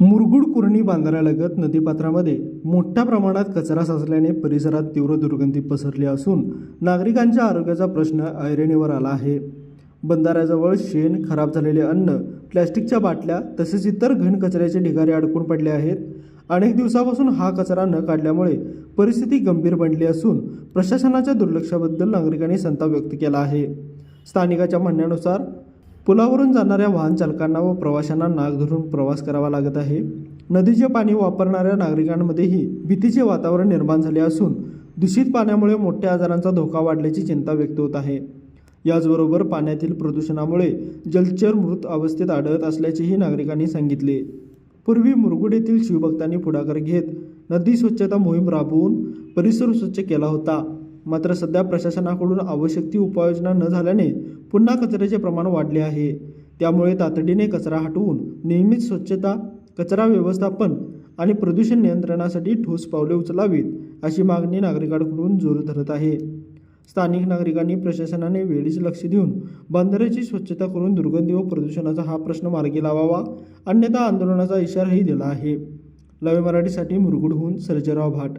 मुरगुड कुर्णी बांधाऱ्यालगत नदीपात्रामध्ये. मोठ्या प्रमाणात कचरा साचल्याने परिसरात तीव्र दुर्गंधी पसरली असून नागरिकांच्या आरोग्याचा प्रश्न ऐरणीवर आला आहे. बंधाऱ्याजवळ शेण खराब झालेले अन्न प्लॅस्टिकच्या बाटल्या तसेच इतर घन कचऱ्याचे ढिगारे अडकून पडले आहेत. अनेक दिवसापासून हा कचरा न काढल्यामुळे परिस्थिती गंभीर बनली असून प्रशासनाच्या दुर्लक्षाबद्दल नागरिकांनी संताप व्यक्त केला आहे. स्थानिकाच्या म्हणण्यानुसार पुलावरून जाणाऱ्या वाहन चालकांना व प्रवाशांना नाक धरून प्रवास करावा लागत आहे. नदीचे पाणी वापरणाऱ्या नागरिकांमध्येही भीतीचे वातावरण निर्माण झाले असून दूषित पाण्यामुळे मोठ्या आजारांचा धोका वाढल्याची चिंता व्यक्त होत आहे. याचबरोबर पाण्यातील प्रदूषणामुळे जलचर मृत अवस्थेत आढळत असल्याचेही नागरिकांनी सांगितले. पूर्वी मुरगुड येथील शिवभक्तांनी पुढाकार घेत नदी स्वच्छता मोहीम राबवून परिसर स्वच्छ केला होता. मात्र सध्या प्रशासनाकडून आवश्यक ती उपाययोजना न झाल्याने पुन्हा कचऱ्याचे प्रमाण वाढले आहे. त्यामुळे तातडीने कचरा हटवून नियमित स्वच्छता कचरा व्यवस्थापन आणि प्रदूषण नियंत्रणासाठी ठोस पावले उचलावीत अशी मागणी नागरिकांकडून जोर धरत आहे. स्थानिक नागरिकांनी प्रशासनाने वेळीच लक्ष देऊन बंदराची स्वच्छता करून दुर्गंधी व प्रदूषणाचा हा प्रश्न मार्गी लावावा अन्यथा आंदोलनाचा इशाराही दिला आहे. लवे मराठीसाठी मुरगुडहून सर्जराव भाट.